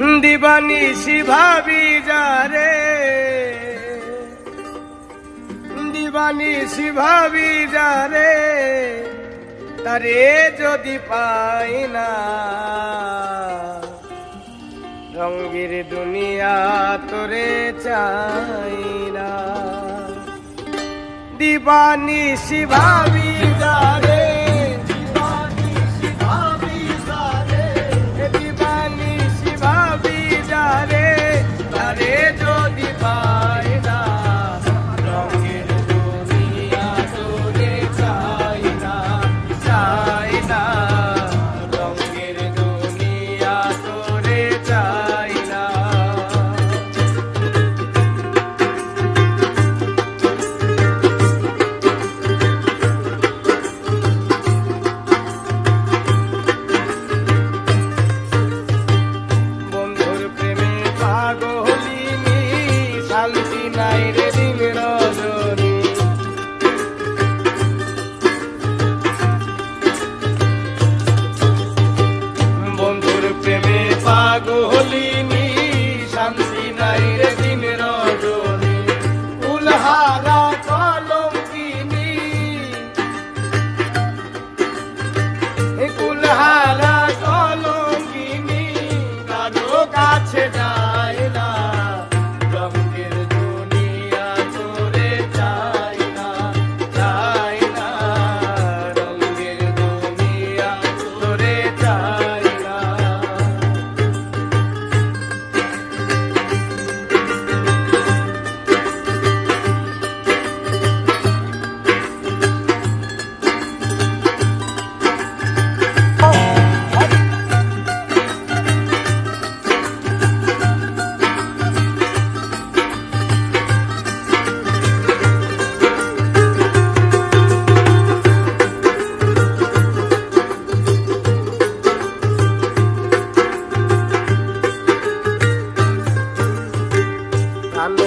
দিবানি শিভাবি যারে দিবানি শিভাবি যারে তারে যদি পাই না, রঙ্গির দুনিয়া তোরে চাই না। দিবানি শিভাবি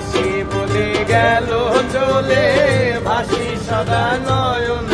ভাসি বলে গেল চলে ভাসি সদা নয়ন